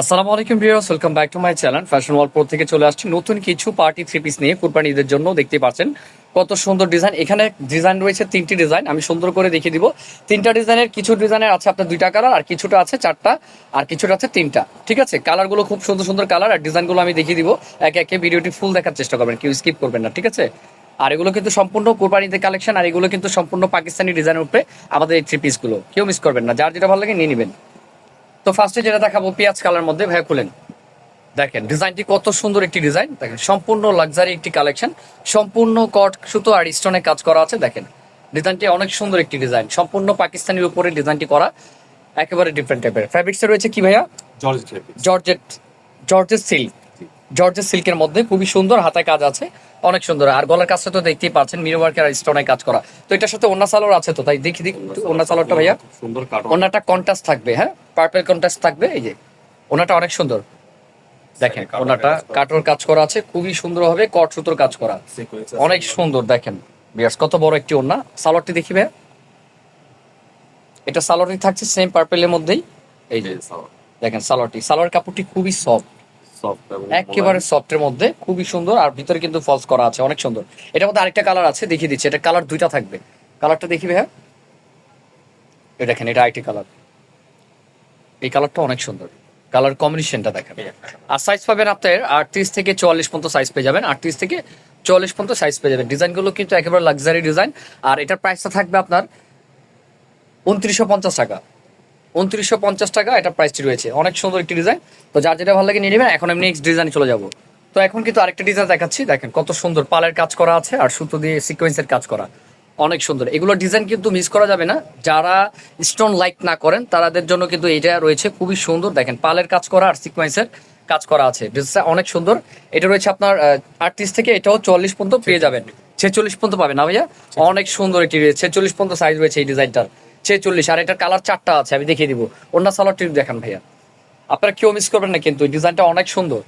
আসসালামু আলাইকুম viewers welcome back to my channel fashion wall pro থেকে চলে আসছি নতুন কিছু পার্টি থ্রি পিস নিয়ে কুরবানি ঈদের জন্য দেখতে পাচ্ছেন কত সুন্দর ডিজাইন এখানে ডিজাইন রয়েছে তিনটি ডিজাইন আমি সুন্দর করে দেখিয়ে দিব। তিনটা ডিজাইনের কিছু ডিজাইনের আছে আপনার দুইটা কালার আর কিছুটা আছে চারটা, আর কিছুটা আছে তিনটা। ঠিক আছে? কালারগুলো খুব সুন্দর সুন্দর কালার আর ডিজাইনগুলো আমি দেখিয়ে দিব। একে একে ভিডিওটি ফুল দেখার চেষ্টা করবেন, কেউ স্কিপ করবেন না, ঠিক আছে? আর এগুলো কিন্তু সম্পূর্ণ কোরবানিতে কালেকশন আর এগুলো কিন্তু সম্পূর্ণ পাকিস্তানি ডিজাইনের উপরে আমাদের এই থ্রি পিসগুলো কেউ মিস করবেন না, যার যেটা ভালো লাগে নিয়ে নেবেন। তো ফার্স্টে যেটা দেখাবো পেঁয়াজ কালার মধ্যে ভাইয়া খুলেন। দেখেন ডিজাইনটি কত সুন্দর একটি ডিজাইন দেখেন সম্পূর্ণ লাক্সারি একটি কালেকশন সম্পূর্ণ কট সুতো আর স্টোনে কাজ করা আছে দেখেন। ডিজাইনটি অনেক সুন্দর একটি ডিজাইন সম্পূর্ণ পাকিস্তানের উপরে ডিজাইনটি করা একেবারে ডিফারেন্ট টাইপের ফ্যাব্রিক্সে রয়েছে কি ভাইয়া? জর্জ ফেব্রিক জর্জেট জর্জের সিল্ক জর্জের সিল্কের মধ্যে খুবই সুন্দর হাতায় কাজ আছে। অনেক সুন্দর। আর গলার কাজটা তো দেখতেই পাচ্ছেন মিরো ওয়ার্কের স্টোনে কাজ করা। তো এটার সাথে অন্য সালোয়ার আছে তো? তাই দেখি দেখি। অন্য সালোয়ারটা ভাইয়া। সুন্দর কাটো ওনাটা কন্ট্রাস্ট থাকবে হ্যাঁ? পার্পল কন্ট্রাস্ট থাকবে এই যে। ওনাটা অনেক সুন্দর। দেখেন ওনাটা কাটর কাজ করা। আছে খুবই সুন্দর হবে কট সুতোর কাজ করা। অনেক সুন্দর দেখেন। বিয়ার্স কত বড় একটি ওনা সালোয়ারটি ভাইয়া। এটা সালোয়ারটি থাকছে সেম পার্পেলের মধ্যেই। এই যে দেখেন সালোয়ারটি সালোয়ার কাপড়টি খুবই সফট সফট একেবারে সফটের মধ্যে খুবই সুন্দর আর ভিতরে কিন্তু ফলস করা আছে অনেক সুন্দর। এটার মধ্যে আরেকটা কালার আছে দেখিয়ে দিচ্ছি এটা কালার দুইটা থাকবে। কালারটা দেখিবে হ্যাঁ এই দেখেন এটা আইটি কালার এই কালারটা অনেক সুন্দর। কালার কম্বিনেশনটা দেখেন। আর সাইজ পাবেন আপনার আটত্রিশ থেকে চুয়াল্লিশ পর্যন্ত সাইজ পেয়ে যাবেন। আটত্রিশ থেকে চুয়াল্লিশ পর্যন্ত সাইজ পেয়ে যাবেন। ডিজাইনগুলো কিন্তু একেবারে লাক্সারি ডিজাইন আর এটার প্রাইসটা থাকবে আপনার উনত্রিশশো পঞ্চাশ টাকা। উনত্রিশশো পঞ্চাশ টাকা এটা প্রাইসটি রয়েছে। অনেক সুন্দর একটি ডিজাইন তো যার যেটা ভালো লাগে নিয়ে নেবেন এখন আমি নেক্সট ডিজাইনে চলে যাব। তো এখন কিন্তু আরেকটা ডিজাইন দেখাচ্ছি দেখেন কত সুন্দর পালের কাজ করা আছে আর সুতো দিয়ে সিকোয়েন্সের কাজ করা। অনেক সুন্দর। এগুলো ডিজাইন কিন্তু মিস করা যাবে না। যারা স্টোন লাইক না করেন তাদের জন্য কিন্তু এটা রয়েছে খুবই সুন্দর। দেখেন পালের কাজ করা আর সিকোয়েন্সের কাজ করা আছে। ডিজাইনটা অনেক সুন্দর। এটা রয়েছে আপনার আটত্রিশ থেকে এটাও চল্লিশ পর্যন্ত পেয়ে যাবেন। ছেচল্লিশ পর্যন্ত পাবেন না ভাইয়া? অনেক সুন্দর একটি রয়েছে ছেচল্লিশ পর্যন্ত সাইজ রয়েছে এই ডিজাইনটার ছেচল্লিশ আর এটার কালার চারটা আছে আমি দেখিয়ে দিব। অন্য সালোয়ারটি দেখান ভাইয়া। আপনারা কেউ মিস করবেন না কিন্তু ডিজাইনটা অনেক সুন্দর।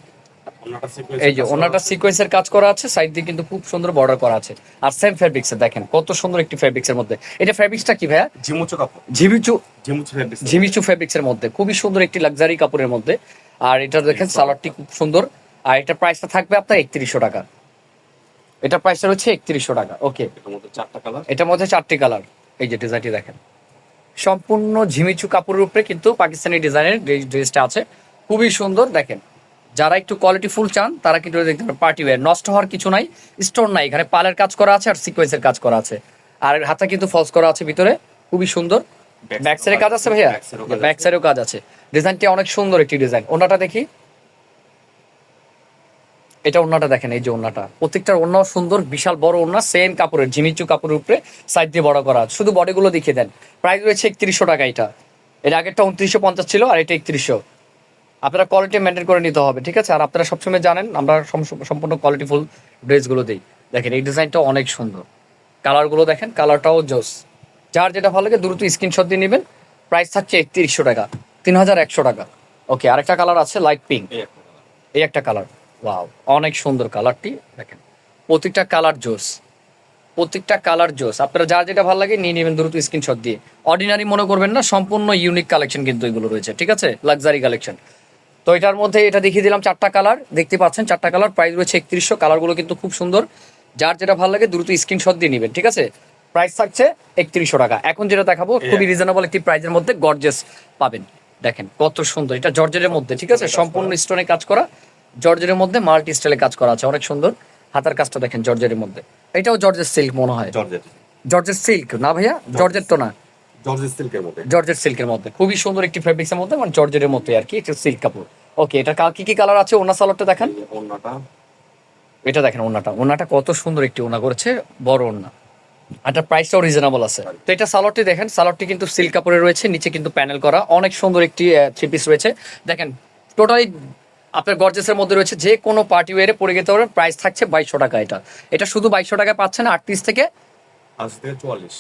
এই যে ওনাটা সিকোয়েন্সের কাজ করা আছে সাইড দিয়ে কিন্তু খুব সুন্দর বর্ডার করা আছে। আর সেম ফেব্রিক্স দেখেন কত সুন্দর একটি ফেব্রিক্স এর মধ্যে। এটা ফেব্রিক্সটা কি ভাইয়া? ঝিমুচো কাপড়। ঝিমিচু ঝিমুচো ফেব্রিক ঝিমিচু ফেব্রিক্স এর মধ্যে। খুবই সুন্দর একটি লাক্সারি কাপড়ের মধ্যে। আর এটা দেখেন সালোয়ারটি খুব সুন্দর। আর এটা প্রাইসটা থাকবে আপনার একত্রিশশো টাকা। এটা প্রাইসটা হচ্ছে একত্রিশশো টাকা। ওকে এটার মধ্যে চারটা কালার এটার মধ্যে চারটি কালার এই যে ডিজাইনটি দেখেন। সম্পূর্ণ ঝিমিচু কাপড়ের উপরে কিন্তু পাকিস্তানি ডিজাইনের ড্রেসটা আছে। খুবই সুন্দর দেখেন। যারা একটু কোয়ালিটি ফুল চান তারা কিন্তু দেখতে পারেন পার্টি ওয়্যার নষ্ট হওয়ার কিছু নাই স্টোন নাই। এখানে পালের কাজ করা আছে আর সিকোয়েন্সের কাজ করা আছে। আর হাতে কিন্তু ফলস করা আছে ভিতরে। খুবই সুন্দর। Back ব্যাক সাইডে কাজ আছে ভাইয়া? ব্যাক সাইডেও কাজ আছে। ডিজাইনটি অনেক সুন্দর একটি ডিজাইন ওনাটা দেখি। এটা ওন্নাটা দেখেন এই যে ওন্নাটা প্রত্যেকটার ওন্নাও সুন্দর বিশাল বড় ওন্না সেম কাপড়ের ঝিমিচু কাপড়ের উপরে সাইড দিয়ে বড় করা। শুধু বডিগুলো দেখিয়ে দেন। প্রাইস রয়েছে একত্রিশশো টাকা এটা। এর আগেরটা উনত্রিশশো পঞ্চাশ ছিল আর এটা একত্রিশশো। আপনারা কোয়ালিটি মেনটেন করে নিতে হবে ঠিক আছে? আর আপনারা সবসময় জানেন আমরা সম- সম্পূর্ণ কোয়ালিটিফুল ড্রেসগুলো দিই। দেখেন এই ডিজাইনটা অনেক সুন্দর। কালারগুলো দেখেন কালারটাও জোস। যার যেটা ভালো লাগে দ্রুত স্ক্রিনশট দিয়ে নেবেন। প্রাইস থাকছে একত্রিশশো টাকা তিন হাজার একশো টাকা। ওকে আরেকটা কালার আছে লাইট পিঙ্ক। এই একটা কালার ওয়াও অনেক সুন্দর কালারটি দেখেন। প্রত্যেকটা কালার জোস। প্রত্যেকটা কালার জোস। আপনারা যার যেটা ভালো লাগে নিয়ে নেবেন দ্রুত স্ক্রিনশট দিয়ে। অর্ডিনারি মনে করবেন না সম্পূর্ণ ইউনিক কালেকশন কিন্তু এগুলো রয়েছে ঠিক আছে? লাক্সারি কালেকশন তো এটার মধ্যে এটা দেখিয়ে দিলাম চারটা কালার। দেখতে পাচ্ছেন চারটা কালার প্রাইস রয়েছে একত্রিশশো। কালারগুলো কিন্তু খুব সুন্দর। যার যেটা ভালো লাগে দ্রুত স্ক্রিনশট দিয়ে নেবেন ঠিক আছে? প্রাইস থাকছে একত্রিশশো টাকা। এখন যেটা দেখাবো খুবই রিজনেবল একটি প্রাইসের মধ্যে গর্জেস পাবেন। দেখেন কত সুন্দর। এটা জর্জের মধ্যে ঠিক আছে? সম্পূর্ণ স্টোনে কাজ করা। জর্জের মধ্যে মাল্টি স্টাইলে কাজ করা আছে অনেক সুন্দর। হাতার কাজটা দেখেন জর্জের মধ্যে। এটাও জর্জের সিল্ক মনে হয়। জর্জেট জর্জের সিল্ক না ভাইয়া? জর্জের তো না জর্জেট সিল্কের মধ্যে। জর্জের সিল্কের মধ্যে। খুবই সুন্দর একটি ফেব্রিক্সের মধ্যে মানে জর্জের মধ্যে আর কি এটা সিল্ক কাপড়। ওকে এটা কি কি কালার আছে? ওনা সালোয়ারটা দেখেন। ওনাটা এটা দেখেন ওনাটা ওনাটা কত সুন্দর একটি ওনা করেছে বড় ওনা এটা প্রাইসটাও রিজনেবল আছে। তো এটা সালোয়ারটি দেখেন সালোয়ারটি কিন্তু সিল্ক কাপড়ে রয়েছে নিচে কিন্তু প্যানেল করা। অনেক সুন্দর একটি থ্রি পিস রয়েছে। দেখেন টোটালি আপনার গর্জেসের মধ্যে রয়েছে যে কোনো পার্টি ওয়ারে পরে যেতে পারবেন প্রাইস থাকছে বাইশশো টাকা এটা। এটা শুধু বাইশশো টাকায় পাচ্ছেন আট পিস থেকে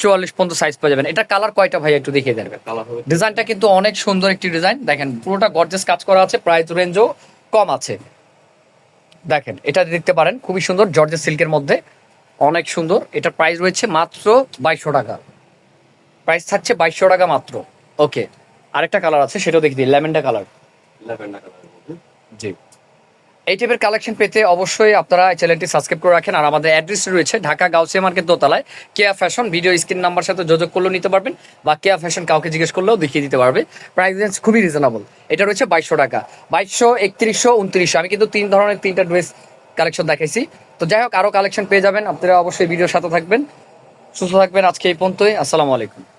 চুয়াল্লিশ। পর্যন্ত সাইজ পেয়ে যাবেন। এটা কালার কয়টা ভাই একটু দেখিয়ে কালার হবে ডিজাইনটা কিন্তু অনেক সুন্দর একটি ডিজাইন দেখেন পুরোটা গর্জেস কাজ করা আছে প্রাইস রেঞ্জও কম আছে। দেখেন এটা দেখতে পারেন খুবই সুন্দর জর্জেস সিল্কের মধ্যে। অনেক সুন্দর। এটা প্রাইস রয়েছে মাত্র বাইশশো টাকা। প্রাইস থাকছে বাইশশো টাকা মাত্র। ওকে আরেকটা কালার আছে সেটাও দেখি দিই ল্যামেন্ডা কালার ল্যাভেন্ডার মধ্যে জি। এই টাইপের কালেকশন পেতে অবশ্যই আপনারা চ্যানেলটি সাবস্ক্রাইব করে রাখেন। আর আমাদের অ্যাড্রেস রয়েছে ঢাকা গাউসিয়া মার্কেট দোতলায়। Keya fashion video screen number সাথে যোগাযোগ করলেও নিতে পারবেন বা কেয়া ফ্যাশন কাউকে জিজ্ঞেস করলেও দেখিয়ে দিতে পারবে। প্রাইস রেঞ্জ খুবই রিজনেবল এটা রয়েছে বাইশশো টাকা। বাইশশো, একত্রিশশো উনত্রিশশো আমি কিন্তু তিন ধরনের, তিনটা ড্রেস কালেকশন দেখাইছি। তো যাই হোক আরও কালেকশন পেয়ে যাবেন। আপনারা অবশ্যই ভিডিওর সাথে থাকবেন। সুস্থ থাকবেন আজকে এই পর্যন্তই। আসসালামু আলাইকুম।